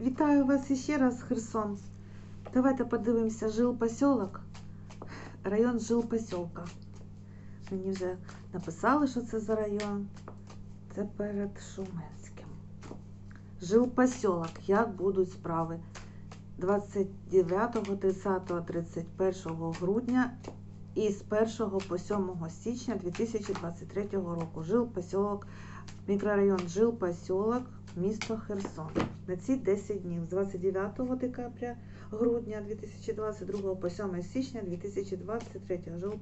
Вітаю вас іще раз, Херсон. Давайте подивимося жил посілок. Район жил посілка. Мені вже написали, що це за район. Це перед Шуменським. Жил посілок. Як будуть справи? 29, 30, 31 грудня і з 1 по 7 січня 2023 року. Жил посілок, мікрорайон Жил посілок, місто Херсон. На ці 10 днів з 29 декабря грудня 2022 по 7 січня 2023 жил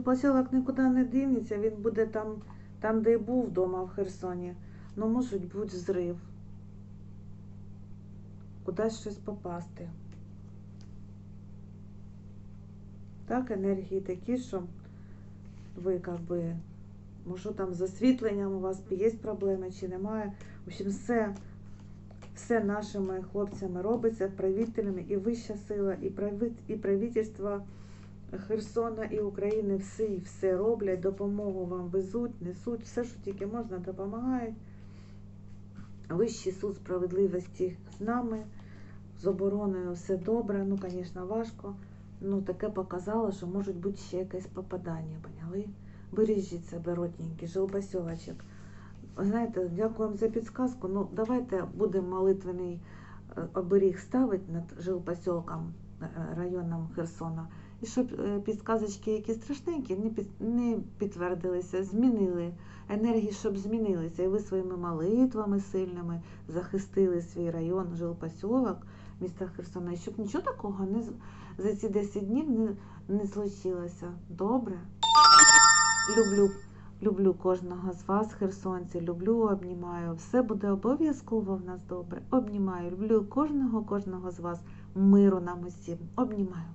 посілок. Жилпосілок нікуди не дінеться, він буде там, там, де й був вдома в Херсоні. Ну, може бути зрив. Кудись щось попасти. Так, енергії такі, що ви як би, може там з освітленням у вас є проблеми чи немає. В общем, все, все нашими хлопцями робиться, правителями, і вища сила, і правительство Херсона і України всі все роблять, допомогу вам везуть, несуть, все, що тільки можна, допомагають. Вищий суд справедливості з нами, з обороною все добре. Ну, звісно, важко. Ну, таке показало, що можуть бути ще якесь попадання, поняли? Бережіть себе, родненькі, жилпосілочок. Знаєте, дякуємо за підсказку. Ну, давайте будемо молитвений е, оберіг ставити над жилпосілком е, районом Херсона. І щоб е, підсказочки, які страшненькі, не під, не підтвердилися, змінили енергії, щоб змінилися. І ви своїми молитвами сильними захистили свій район, жилпосілок міста Херсона. І щоб нічого такого не за ці 10 днів не, не случилося. Добре? Люблю, люблю кожного з вас, херсонці, люблю, обнімаю. Все буде обов'язково в нас добре. Обнімаю. Люблю кожного, кожного з вас. Миру нам усім. Обнімаю.